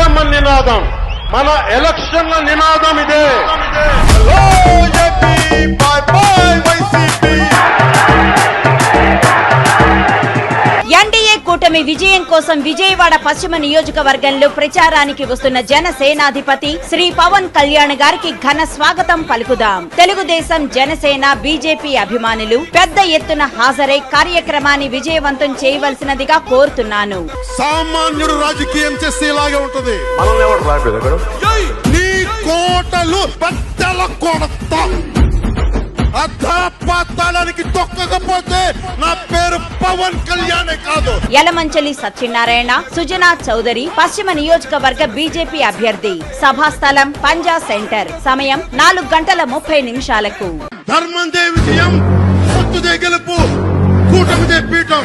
సత్యమ్మ నినాదం మన ఎలక్షన్ల నినాదం ఇదే. కూటమి విజయం కోసం విజయవాడ పశ్చిమ నియోజకవర్గంలో ప్రచారానికి వస్తున్న జనసేనాధిపతి శ్రీ పవన్ కళ్యాణ్ గారికి ఘన స్వాగతం పలుకుదాం. తెలుగుదేశం జనసేన బీజేపీ అభిమానులు పెద్ద ఎత్తున హాజరై కార్యక్రమాన్ని విజయవంతం చేయవలసినదిగా కోరుతున్నాను. సామాన్యుడు రాజకీయం చేస్తే ఇలాగే ఉంటది. కోటలు బద్దల కొడత. అధాపాతాళానికి తొక్కకపోతే నా పేరు పవన్ కళ్యాణే కాదు. యలమంచలి సత్యనారాయణ సుజనా చౌదరి పశ్చిమ నియోజకవర్గ బీజేపీ అభ్యర్థి. సభాస్థలం పంజా సెంటర్. సమయం నాలుగు గంటల ముప్పై నిమిషాలకు. ధర్మందే విజయం సత్తుదే గెలుపు కూటమిదే పీఠం.